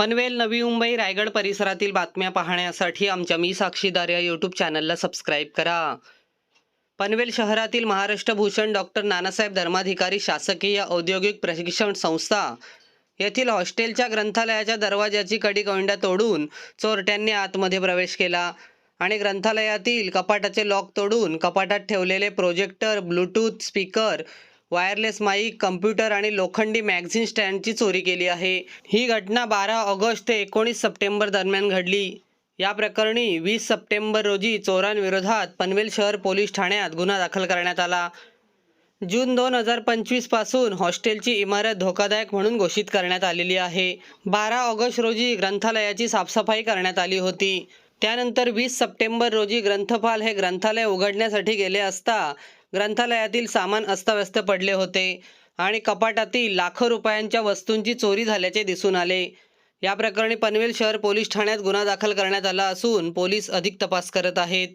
पनवेल नवी मुंबई रायगड परिसरातील बातम्या पाहण्यासाठी आमच्या मी साक्षीदार या यूट्यूब चॅनलला सबस्क्राईब करा. पनवेल शहरातील महाराष्ट्र भूषण डॉक्टर नानासाहेब धर्माधिकारी शासकीय औद्योगिक प्रशिक्षण संस्था येथील हॉस्टेलच्या ग्रंथालयाच्या दरवाजाची कडी कवंडा तोडून चोरट्यांनी आतमध्ये प्रवेश केला आणि ग्रंथालयातील कपाटाचे लॉक तोडून कपाटात ठेवलेले projector bluetooth speaker wireless mic computer आणि लोखंडी मॅगझिन स्टँडची चोरी केली आहे. ही घटना बारा ऑगस्ट ते एकोणीस सप्टेंबर दरम्यान घडली. या प्रकरणी वीस सप्टेंबर रोजी चोरांविरोधात पनवेल शहर पोलीस ठाण्यात गुन्हा दाखल करण्यात आला. जून दोन हजार पंचवीसपासून हॉस्टेलची इमारत धोकादायक म्हणून घोषित करण्यात आलेली आहे. बारा ऑगस्ट रोजी ग्रंथालयाची साफसफाई करण्यात आली होती. त्यानंतर वीस सप्टेंबर रोजी ग्रंथपाल हे ग्रंथालय उघडण्यासाठी गेले असता ग्रंथालयातील सामान अस्ताव्यस्त पडले होते आणि कपाटातील लाखो रुपयांच्या वस्तूंची चोरी झाल्याचे दिसून आले. या प्रकरणी पनवेल शहर पोलीस ठाण्यात गुन्हा दाखल करण्यात आला असून पोलीस अधिक तपास करत आहेत.